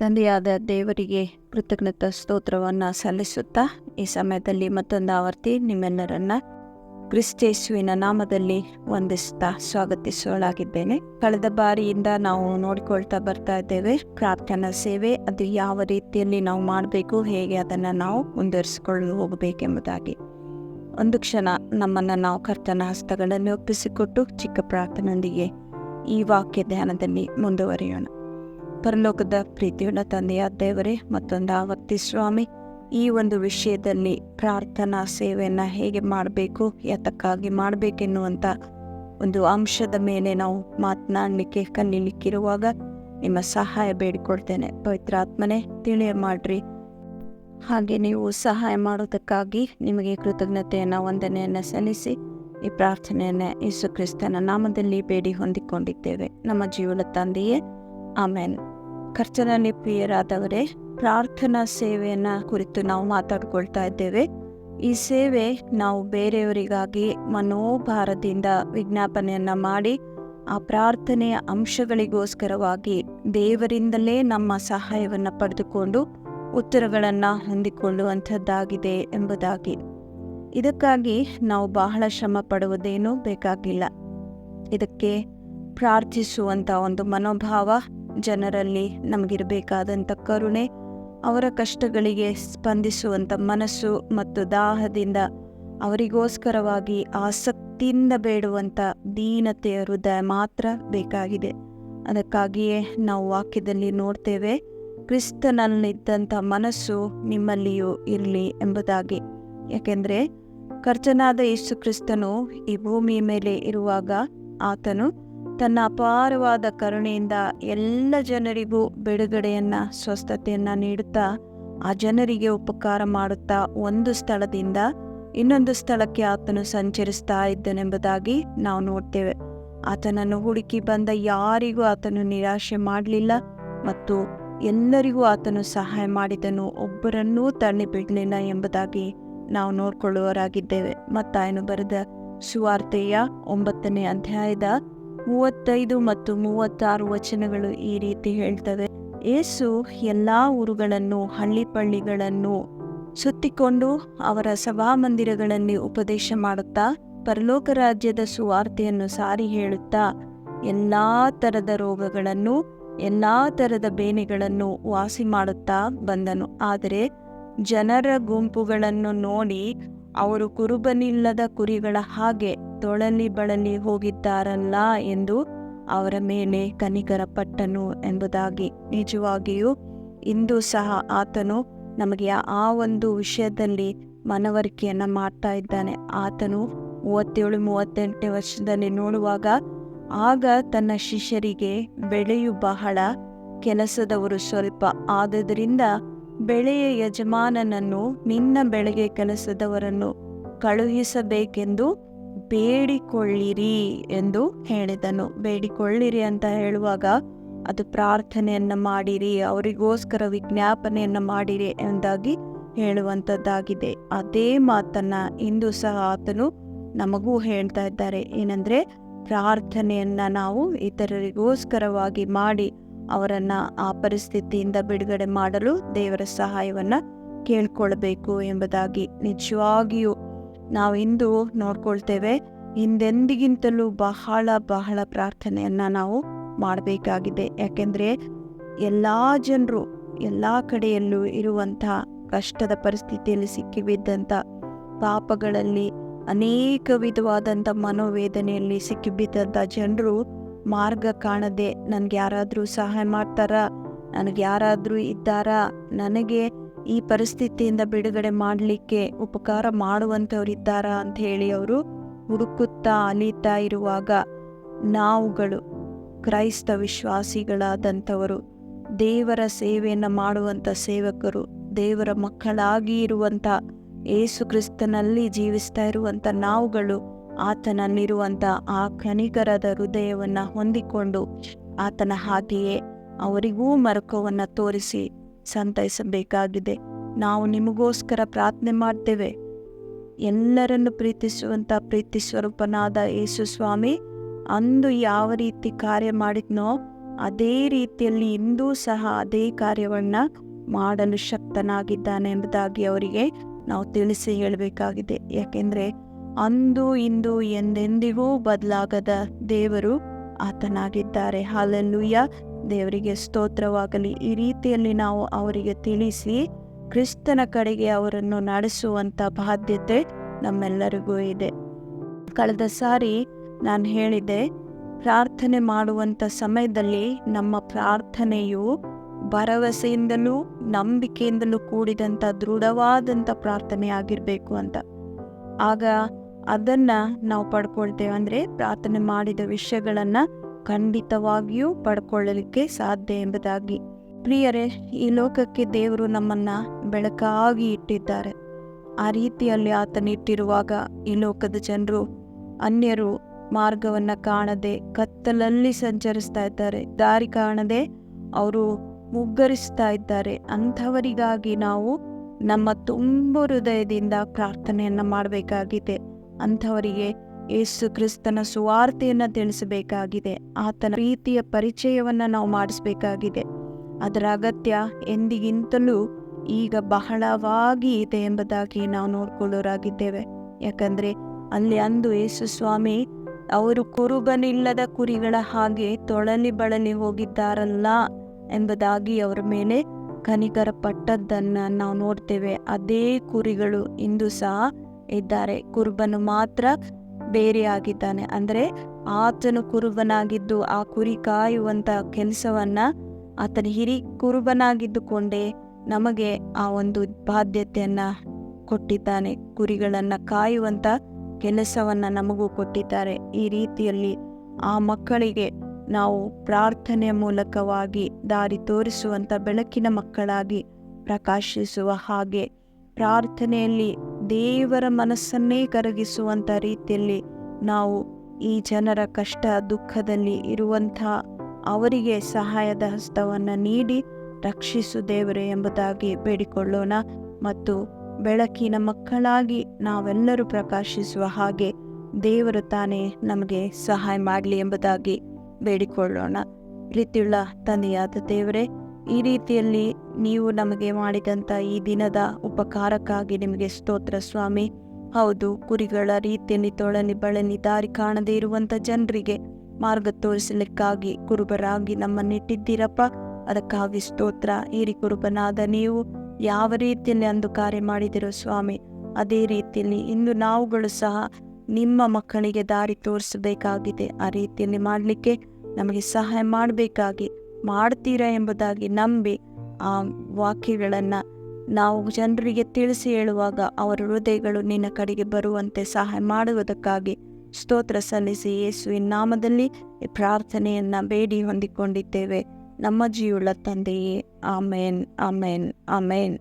ತಂದೆಯಾದ ದೇವರಿಗೆ ಕೃತಜ್ಞತಾ ಸ್ತೋತ್ರವನ್ನು ಸಲ್ಲಿಸುತ್ತಾ ಈ ಸಮಯದಲ್ಲಿ ಮತ್ತೊಂದು ಆವರ್ತಿ ನಿಮ್ಮೆಲ್ಲರನ್ನ ಕ್ರಿಸ್ತೇಸುವಿನ ನಾಮದಲ್ಲಿ ವಂದಿಸ್ತಾ ಸ್ವಾಗತಿಸೋಳಾಗಿದ್ದೇನೆ ಕಳೆದ ಬಾರಿಯಿಂದ ನಾವು ನೋಡಿಕೊಳ್ತಾ ಬರ್ತಾ ಇದ್ದೇವೆ. ಪ್ರಾರ್ಥನಾ ಸೇವೆ ಅದು ಯಾವ ರೀತಿಯಲ್ಲಿ ನಾವು ಮಾಡಬೇಕು, ಹೇಗೆ ಅದನ್ನು ನಾವು ಮುಂದುವರಿಸಿಕೊಂಡು ಹೋಗಬೇಕೆಂಬುದಾಗಿ. ಒಂದು ಕ್ಷಣ ನಮ್ಮನ್ನು ನಾವು ಕರ್ತನ ಹಸ್ತಗಳನ್ನು ಒಪ್ಪಿಸಿಕೊಟ್ಟು ಚಿಕ್ಕ ಪ್ರಾರ್ಥನೆಯೊಂದಿಗೆ ಈ ವಾಕ್ಯ ಧ್ಯಾನದಲ್ಲಿ ಮುಂದುವರಿಯೋಣ. ಪರಲೋಕದ ಪ್ರೀತಿಯುಳ್ಳ ತಂದೆಯ ದೇವರೇ ಮತ್ತೊಂದು ಆವರ್ತಿ ಸ್ವಾಮಿ, ಈ ಒಂದು ವಿಷಯದಲ್ಲಿ ಪ್ರಾರ್ಥನಾ ಸೇವೆಯನ್ನು ಹೇಗೆ ಮಾಡಬೇಕು ಯಾತಕ್ಕಾಗಿ ಮಾಡಬೇಕೆನ್ನುವಂಥ ಒಂದು ಅಂಶದ ಮೇಲೆ ನಾವು ಮಾತನಾಡಲಿಕ್ಕೆ ಕಲೀಲಿಕ್ಕಿರುವಾಗ ನಿಮ್ಮ ಸಹಾಯ ಬೇಡಿಕೊಳ್ತೇನೆ. ಪವಿತ್ರಾತ್ಮನೆ ತಿಳಿಯ ಮಾಡ್ರಿ. ಹಾಗೆ ನೀವು ಸಹಾಯ ಮಾಡೋದಕ್ಕಾಗಿ ನಿಮಗೆ ಕೃತಜ್ಞತೆಯನ್ನು, ವಂದನೆಯನ್ನು ಸಲ್ಲಿಸಿ ಈ ಪ್ರಾರ್ಥನೆಯನ್ನು ಯೇಸು ಕ್ರಿಸ್ತನ ನಾಮದಲ್ಲಿ ಬೇಡಿ ಹೊಂದಿಕೊಂಡಿದ್ದೇವೆ. ನಮ್ಮ ಜೀವನ ತಂದೆಯೇ, ಆಮೇನ್. ಕರ್ತನಲ್ಲಿ ಪ್ರಿಯರಾದವರೇ ಪ್ರಾರ್ಥನಾ ಸೇವೆಯನ್ನ ಕುರಿತು ನಾವು ಮಾತಾಡ್ಕೊಳ್ತಾ ಇದ್ದೇವೆ. ಈ ಸೇವೆ ನಾವು ಬೇರೆಯವರಿಗಾಗಿ ಮನೋಭಾರದಿಂದ ವಿಜ್ಞಾಪನೆಯನ್ನ ಮಾಡಿ, ಆ ಪ್ರಾರ್ಥನೆಯ ಅಂಶಗಳಿಗೋಸ್ಕರವಾಗಿ ದೇವರಿಂದಲೇ ನಮ್ಮ ಸಹಾಯವನ್ನು ಪಡೆದುಕೊಂಡು ಉತ್ತರಗಳನ್ನು ಹೊಂದಿಕೊಳ್ಳುವಂಥದ್ದಾಗಿದೆ ಎಂಬುದಾಗಿ. ಇದಕ್ಕಾಗಿ ನಾವು ಬಹಳ ಶ್ರಮ ಪಡುವುದೇನೂ ಬೇಕಾಗಿಲ್ಲ. ಇದಕ್ಕೆ ಪ್ರಾರ್ಥಿಸುವಂಥ ಒಂದು ಮನೋಭಾವ ಜನರಲ್ಲಿ ನಮಗಿರಬೇಕಾದಂಥ ಕರುಣೆ, ಅವರ ಕಷ್ಟಗಳಿಗೆ ಸ್ಪಂದಿಸುವಂಥ ಮನಸ್ಸು ಮತ್ತು ದಾಹದಿಂದ ಅವರಿಗೋಸ್ಕರವಾಗಿ ಆಸಕ್ತಿಯಿಂದ ಬೇಡುವಂಥ ದೀನತೆಯ ಹೃದಯ ಮಾತ್ರ ಬೇಕಾಗಿದೆ. ಅದಕ್ಕಾಗಿಯೇ ನಾವು ವಾಕ್ಯದಲ್ಲಿ ನೋಡ್ತೇವೆ, ಕ್ರಿಸ್ತನಲ್ಲಿದ್ದಂಥ ಮನಸ್ಸು ನಿಮ್ಮಲ್ಲಿಯೂ ಇರಲಿ ಎಂಬುದಾಗಿ. ಯಾಕೆಂದರೆ ಕರ್ತನಾದ ಯೇಸು ಕ್ರಿಸ್ತನು ಈ ಭೂಮಿಯ ಮೇಲೆ ಇರುವಾಗ ಆತನು ತನ್ನ ಅಪಾರವಾದ ಕರುಣೆಯಿಂದ ಎಲ್ಲ ಜನರಿಗೂ ಬಿಡುಗಡೆಯನ್ನ, ಸ್ವಸ್ಥತೆಯನ್ನ ನೀಡುತ್ತಾ, ಆ ಜನರಿಗೆ ಉಪಕಾರ ಮಾಡುತ್ತಾ ಒಂದು ಸ್ಥಳದಿಂದ ಇನ್ನೊಂದು ಸ್ಥಳಕ್ಕೆ ಆತನು ಸಂಚರಿಸ್ತಾ ಇದ್ದನೆಂಬುದಾಗಿ ನಾವು ನೋಡ್ತೇವೆ. ಆತನನ್ನು ಹುಡುಕಿ ಬಂದ ಯಾರಿಗೂ ಆತನು ನಿರಾಶೆ ಮಾಡಲಿಲ್ಲ ಮತ್ತು ಎಲ್ಲರಿಗೂ ಆತನು ಸಹಾಯ ಮಾಡಿದನು, ಒಬ್ಬರನ್ನೂ ತಳ್ಳಿ ಬಿಡಲಿಲ್ಲ ಎಂಬುದಾಗಿ ನಾವು ನೋಡ್ಕೊಳ್ಳುವವರಾಗಿದ್ದೇವೆ. ಮತ್ತಾಯನು ಬರೆದ ಸುವಾರ್ತೆಯ ಒಂಬತ್ತನೇ ಅಧ್ಯಾಯದ ಮೂವತ್ತೈದು ಮತ್ತು ಮೂವತ್ತಾರು ವಚನಗಳು ಈ ರೀತಿ ಹೇಳ್ತವೆ ಏಸು ಎಲ್ಲ ಊರುಗಳನ್ನು ಹಳ್ಳಿಪಳ್ಳಿಗಳನ್ನು ಸುತ್ತಿಕೊಂಡು ಅವರ ಸಭಾಮಂದಿರಗಳಲ್ಲಿ ಉಪದೇಶ ಮಾಡುತ್ತಾ, ಪರಲೋಕ ರಾಜ್ಯದ ಸುವಾರ್ತೆಯನ್ನು ಸಾರಿ ಹೇಳುತ್ತಾ, ಎಲ್ಲ ತರದ ರೋಗಗಳನ್ನು, ಎಲ್ಲ ತರದ ಬೇನೆಗಳನ್ನು ವಾಸಿ ಮಾಡುತ್ತಾ ಬಂದನು. ಆದರೆ ಜನರ ಗುಂಪುಗಳನ್ನು ನೋಡಿ ಅವರು ಕುರುಬನಿಲ್ಲದ ಕುರಿಗಳ ಹಾಗೆ ತೊಳಲಿ ಬಳಲಿ ಹೋಗಿದ್ದಾರಲ್ಲ ಎಂದು ಅವರ ಮೇಲೆ ಕನಿಕರ ಪಟ್ಟನು ಎಂಬುದಾಗಿ ನಿಜವಾಗಿಯೂ ಇಂದು ಸಹ ಆತನು ನಮಗೆ ಆ ಒಂದು ವಿಷಯದಲ್ಲಿ ಮನವರಿಕೆಯನ್ನು ಮಾಡ್ತಾ ಇದ್ದಾನೆ. ಆತನು ಮೂವತ್ತೇಳು ಮೂವತ್ತೆಂಟು ವರ್ಷದಲ್ಲಿ ನೋಡುವಾಗ ಆಗ ತನ್ನ ಶಿಷ್ಯರಿಗೆ ಬೆಳೆಯು ಬಹಳ ಕೆಲಸದವರು ಸ್ವಲ್ಪ. ಆದುದರಿಂದ ಬೆಳೆಯ ಯಜಮಾನನನ್ನು ನಿನ್ನ ಬೆಳೆಗೆ ಕೆಲಸದವರನ್ನು ಕಳುಹಿಸಬೇಕೆಂದು ಬೇಡಿಕೊಳ್ಳಿರಿ ಎಂದು ಹೇಳಿದನು. ಬೇಡಿಕೊಳ್ಳಿರಿ ಅಂತ ಹೇಳುವಾಗ ಅದು ಪ್ರಾರ್ಥನೆಯನ್ನ ಮಾಡಿರಿ, ಅವರಿಗೋಸ್ಕರ ವಿಜ್ಞಾಪನೆಯನ್ನ ಮಾಡಿರಿ ಎಂದಾಗಿ ಹೇಳುವಂಥದ್ದಾಗಿದೆ. ಅದೇ ಮಾತನ್ನ ಇಂದು ಸಹ ಆತನು ನಮಗೂ ಹೇಳ್ತಾ ಇದ್ದಾರೆ. ಏನಂದ್ರೆ, ಪ್ರಾರ್ಥನೆಯನ್ನ ನಾವು ಇತರರಿಗೋಸ್ಕರವಾಗಿ ಮಾಡಿ ಅವರನ್ನು ಆ ಪರಿಸ್ಥಿತಿಯಿಂದ ಬಿಡುಗಡೆ ಮಾಡಲು ದೇವರ ಸಹಾಯವನ್ನ ಕೇಳ್ಕೊಳ್ಬೇಕು ಎಂಬುದಾಗಿ ನಿಜವಾಗಿಯೂ ನಾವು ಇಂದು ನೋಡ್ಕೊಳ್ತೇವೆ. ಹಿಂದೆಂದಿಗಿಂತಲೂ ಬಹಳ ಬಹಳ ಪ್ರಾರ್ಥನೆಯನ್ನು ನಾವು ಮಾಡಬೇಕಾಗಿದೆ. ಯಾಕೆಂದರೆ ಎಲ್ಲ ಜನರು ಎಲ್ಲ ಕಡೆಯಲ್ಲೂ ಇರುವಂಥ ಕಷ್ಟದ ಪರಿಸ್ಥಿತಿಯಲ್ಲಿ ಸಿಕ್ಕಿಬಿದ್ದಂಥ ಪಾಪಗಳಲ್ಲಿ ಅನೇಕ ವಿಧವಾದಂಥ ಮನೋವೇದನೆಯಲ್ಲಿ ಸಿಕ್ಕಿಬಿದ್ದಂಥ ಜನರು ಮಾರ್ಗ ಕಾಣದೆ ನನಗೆ ಯಾರಾದರೂ ಸಹಾಯ ಮಾಡ್ತಾರಾ? ನನಗೆ ಯಾರಾದರೂ ಇದ್ದಾರಾ? ನನಗೆ ಈ ಪರಿಸ್ಥಿತಿಯಿಂದ ಬಿಡುಗಡೆ ಮಾಡಲಿಕ್ಕೆ ಉಪಕಾರ ಮಾಡುವಂಥವ್ರು ಇದ್ದಾರಾ ಅಂತ ಹೇಳಿ ಅವರು ಹುಡುಕುತ್ತಾ ಅಲೀತಾ ಇರುವಾಗ ನಾವುಗಳು ಕ್ರೈಸ್ತ ವಿಶ್ವಾಸಿಗಳಾದಂಥವರು, ದೇವರ ಸೇವೆಯನ್ನು ಮಾಡುವಂಥ ಸೇವಕರು, ದೇವರ ಮಕ್ಕಳಾಗಿ ಇರುವಂಥ ಏಸು ಕ್ರಿಸ್ತನಲ್ಲಿ ಜೀವಿಸ್ತಾ ಇರುವಂಥ ನಾವುಗಳು ಆತನಲ್ಲಿರುವಂಥ ಆ ಕನಿಕರದ ಹೃದಯವನ್ನು ಹೊಂದಿಕೊಂಡು ಆತನ ಹಾಗೆಯೇ ಅವರಿಗೂ ಮರಕವನ್ನು ತೋರಿಸಿ ಸಂತೈಸಬೇಕಾಗಿದೆ. ನಾವು ನಿಮಗೋಸ್ಕರ ಪ್ರಾರ್ಥನೆ ಮಾಡ್ತೇವೆ. ಎಲ್ಲರನ್ನು ಪ್ರೀತಿಸುವಂಥ ಪ್ರೀತಿ ಸ್ವರೂಪನಾದ ಯೇಸು ಸ್ವಾಮಿ, ಅಂದು ಯಾವ ರೀತಿ ಕಾರ್ಯ ಮಾಡಿದ್ನೋ, ಅದೇ ರೀತಿಯಲ್ಲಿ ಇಂದೂ ಸಹ ಅದೇ ಕಾರ್ಯವನ್ನು ಮಾಡಲು ಶಕ್ತನಾಗಿದ್ದಾನೆ ಎಂಬುದಾಗಿ ಅವರಿಗೆ ನಾವು ತಿಳಿಸಿ ಹೇಳಬೇಕಾಗಿದೆ. ಯಾಕೆಂದರೆ, ಅಂದು, ಇಂದು, ಎಂದೆಂದಿಗೂ ಬದಲಾಗದ ದೇವರು ಆತನಾಗಿದ್ದಾರೆ. ಹಾಲೆಲ್ಲೂಯ್ಯ. ದೇವರಿಗೆ ಸ್ತೋತ್ರವಾಗಲಿ. ಈ ರೀತಿಯಲ್ಲಿ ನಾವು ಅವರಿಗೆ ತಿಳಿಸಿ ಕ್ರಿಸ್ತನ ಕಡೆಗೆ ಅವರನ್ನು ನಡೆಸುವಂಥ ಬಾಧ್ಯತೆ ನಮ್ಮೆಲ್ಲರಿಗೂ ಇದೆ. ಕಳೆದ ಸಾರಿ ನಾನು ಹೇಳಿದೆ, ಪ್ರಾರ್ಥನೆ ಮಾಡುವಂಥ ಸಮಯದಲ್ಲಿ ನಮ್ಮ ಪ್ರಾರ್ಥನೆಯು ಭರವಸೆಯಿಂದಲೂ ನಂಬಿಕೆಯಿಂದಲೂ ಕೂಡಿದಂಥ ದೃಢವಾದಂಥ ಪ್ರಾರ್ಥನೆ ಆಗಿರಬೇಕು ಅಂತ. ಆಗ ಅದನ್ನು ನಾವು ಪಡ್ಕೊಳ್ತೇವೆ. ಅಂದರೆ ಪ್ರಾರ್ಥನೆ ಮಾಡಿದ ವಿಷಯಗಳನ್ನು ಖಂಡಿತವಾಗಿಯೂ ಪಡ್ಕೊಳ್ಳಲಿಕ್ಕೆ ಸಾಧ್ಯ ಎಂಬುದಾಗಿ. ಪ್ರಿಯರೇ, ಈ ಲೋಕಕ್ಕೆ ದೇವರು ನಮ್ಮನ್ನ ಬೆಳಕಾಗಿ ಇಟ್ಟಿದ್ದಾರೆ. ಆ ರೀತಿಯಲ್ಲಿ ಆತನಿಟ್ಟಿರುವಾಗ ಈ ಲೋಕದ ಜನರು ಅನ್ಯರು ಮಾರ್ಗವನ್ನು ಕಾಣದೆ ಕತ್ತಲಲ್ಲಿ ಸಂಚರಿಸ್ತಾ ಇದ್ದಾರೆ. ದಾರಿ ಕಾಣದೆ ಅವರು ಮುಗ್ಗರಿಸ್ತಾ ಇದ್ದಾರೆ. ಅಂಥವರಿಗಾಗಿ ನಾವು ನಮ್ಮ ತುಂಬ ಹೃದಯದಿಂದ ಪ್ರಾರ್ಥನೆಯನ್ನು ಮಾಡಬೇಕಾಗಿದೆ. ಅಂಥವರಿಗೆ ಯೇಸು ಕ್ರಿಸ್ತನ ಸುವಾರ್ತೆಯನ್ನು ತಿಳಿಸಬೇಕಾಗಿದೆ. ಆತನ ಪ್ರೀತಿಯ ಪರಿಚಯವನ್ನು ನಾವು ಮಾಡಿಸಬೇಕಾಗಿದೆ. ಅದರ ಅಗತ್ಯ ಎಂದಿಗಿಂತಲೂ ಈಗ ಬಹಳವಾಗಿ ಇದೆ ಎಂಬುದಾಗಿ ನಾವು ನೋಡ್ಕೊಳ್ಳೋರಾಗಿದ್ದೇವೆ. ಯಾಕಂದರೆ ಅಲ್ಲಿ ಅಂದು ಯೇಸು ಸ್ವಾಮಿ ಅವರು ಕುರುಬನಿಲ್ಲದ ಕುರಿಗಳ ಹಾಗೆ ತೊಳಲಿ ಬಳಲಿ ಹೋಗಿದ್ದಾರಲ್ಲ ಎಂಬುದಾಗಿ ಅವರ ಮೇಲೆ ಕನಿಕರ ಪಟ್ಟದ್ದನ್ನು ನಾವು ನೋಡ್ತೇವೆ. ಅದೇ ಕುರಿಗಳು ಇಂದು ಸಹ ಇದ್ದಾರೆ. ಕುರುಬನು ಮಾತ್ರ ಬೇರೆಯಾಗಿದ್ದಾನೆ. ಅಂದರೆ ಆತನು ಕುರುಬನಾಗಿದ್ದು ಆ ಕುರಿ ಕಾಯುವಂಥ ಕೆಲಸವನ್ನು ಆತನ ಹಿರಿ ಕುರುಬನಾಗಿದ್ದುಕೊಂಡೇ ನಮಗೆ ಆ ಒಂದು ಬಾಧ್ಯತೆಯನ್ನು ಕೊಟ್ಟಿದ್ದಾನೆ. ಕುರಿಗಳನ್ನು ಕಾಯುವಂಥ ಕೆಲಸವನ್ನು ನಮಗೂ ಕೊಟ್ಟಿದ್ದಾರೆ. ಈ ರೀತಿಯಲ್ಲಿ ಆ ಮಕ್ಕಳಿಗೆ ನಾವು ಪ್ರಾರ್ಥನೆಯ ಮೂಲಕವಾಗಿ ದಾರಿ ತೋರಿಸುವಂಥ ಬೆಳಕಿನ ಮಕ್ಕಳಾಗಿ ಪ್ರಕಾಶಿಸುವ ಹಾಗೆ ಪ್ರಾರ್ಥನೆಯಲ್ಲಿ ದೇವರ ಮನಸ್ಸನ್ನೇ ಕರಗಿಸುವಂಥ ರೀತಿಯಲ್ಲಿ ನಾವು ಈ ಜನರ ಕಷ್ಟ, ದುಃಖದಲ್ಲಿ ಇರುವಂಥ ಅವರಿಗೆ ಸಹಾಯದ ಹಸ್ತವನ್ನು ನೀಡಿ ರಕ್ಷಿಸು ದೇವರೇ ಎಂಬುದಾಗಿ ಬೇಡಿಕೊಳ್ಳೋಣ. ಮತ್ತು ಬೆಳಕಿನ ಮಕ್ಕಳಾಗಿ ನಾವೆಲ್ಲರೂ ಪ್ರಕಾಶಿಸುವ ಹಾಗೆ ದೇವರು ತಾನೇ ನಮಗೆ ಸಹಾಯ ಮಾಡಲಿ ಎಂಬುದಾಗಿ ಬೇಡಿಕೊಳ್ಳೋಣ. ರೀತಿಯುಳ್ಳ ತಂದೆಯಾದ ದೇವರೇ ಈ ರೀತಿಯಲ್ಲಿ ನೀವು ನಮಗೆ ಮಾಡಿದಂಥ ಈ ದಿನದ ಉಪಕಾರಕ್ಕಾಗಿ ನಿಮಗೆ ಸ್ತೋತ್ರ ಸ್ವಾಮಿ. ಹೌದು, ಕುರಿಗಳ ರೀತಿಯಲ್ಲಿ ತೊಳನಿ ಬಳನಿ ದಾರಿ ಕಾಣದೇ ಇರುವಂಥ ಜನರಿಗೆ ಮಾರ್ಗ ತೋರಿಸಲಿಕ್ಕಾಗಿ ಕುರುಬರಾಗಿ ನಮ್ಮನ್ನಿಟ್ಟಿದ್ದೀರಪ್ಪ ಅದಕ್ಕಾಗಿ ಸ್ತೋತ್ರ ಹಿರಿ ಕುರುಬನಾದ ನೀವು ಯಾವ ರೀತಿಯಲ್ಲಿ ಅಂದು ಕಾರ್ಯ ಮಾಡಿದಿರೋ ಸ್ವಾಮಿ, ಅದೇ ರೀತಿಯಲ್ಲಿ ಇಂದು ನಾವುಗಳು ಸಹ ನಿಮ್ಮ ಮಕ್ಕಳಿಗೆ ದಾರಿ ತೋರಿಸಬೇಕಾಗಿದೆ. ಆ ರೀತಿಯಲ್ಲಿ ಮಾಡಲಿಕ್ಕೆ ನಮಗೆ ಸಹಾಯ ಮಾಡಬೇಕಾಗಿ ಮಾಡ್ತೀರಾ ಎಂಬುದಾಗಿ ನಂಬಿ ಆ ವಾಕ್ಯಗಳನ್ನು ನಾವು ಜನರಿಗೆ ತಿಳಿಸಿ ಹೇಳುವಾಗ ಅವರ ಹೃದಯಗಳು ನಿನ್ನ ಕಡೆಗೆ ಬರುವಂತೆ ಸಹಾಯ ಮಾಡುವುದಕ್ಕಾಗಿ ಸ್ತೋತ್ರ ಸಲ್ಲಿಸಿ ಯೇಸುವಿನ ನಾಮದಲ್ಲಿ ಪ್ರಾರ್ಥನೆಯನ್ನು ಬೇಡಿ ಹೊಂದಿಕೊಂಡಿದ್ದೇವೆ. ನಮ್ಮ ಜೀವುಳ್ಳ ತಂದೆಯೇ. ಆಮೇನ್ ಆಮೇನ್ ಆಮೇನ್.